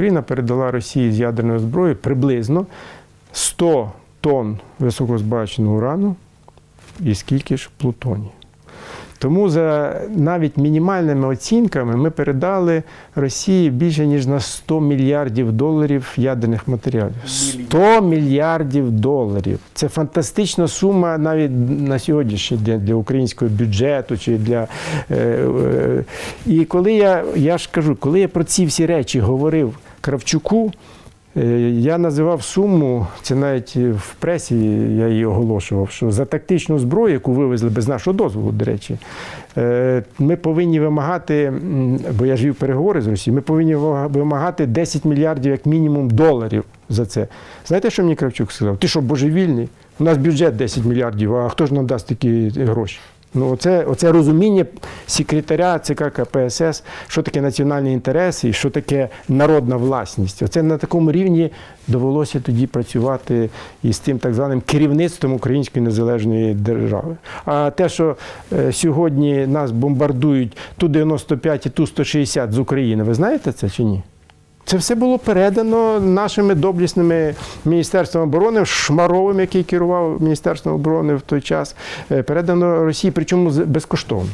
Україна передала Росії з ядерною зброєю приблизно 100 тонн високозбагаченого урану і скільки ж плутонію. Тому за навіть мінімальними оцінками ми передали Росії більше ніж на 100 мільярдів доларів ядерних матеріалів. 100 мільярдів доларів. Це фантастична сума навіть на сьогоднішній день для українського бюджету чи для. Е, е, і коли я, я ж кажу, коли я про ці всі речі говорив Кравчуку, Е, Я називав суму, це навіть в пресі я її оголошував, що за тактичну зброю, яку вивезли без нашого дозволу, до речі, е, ми повинні вимагати, бо я ж вів переговори з Росією, ми повинні вимагати 10 мільярдів як мінімум доларів за це. Знаєте, що мені Кравчук сказав? Ти що, божевільний? У нас бюджет 10 мільярдів, а хто ж нам дасть такі гроші? Ну, оце, оце розуміння секретаря ЦК КПСС, що таке національні інтереси і що таке народна власність. Оце на такому рівні довелося тоді працювати із тим так званим керівництвом Української незалежної держави. А те, що е, сьогодні нас бомбардують Ту-95 і Ту-160 з України, ви знаєте це чи ні? Це все було передано нашими доблісними Міністерством оборони, Шмаровим, який керував Міністерством оборони в той час, е, передано Росії, причому безкоштовно.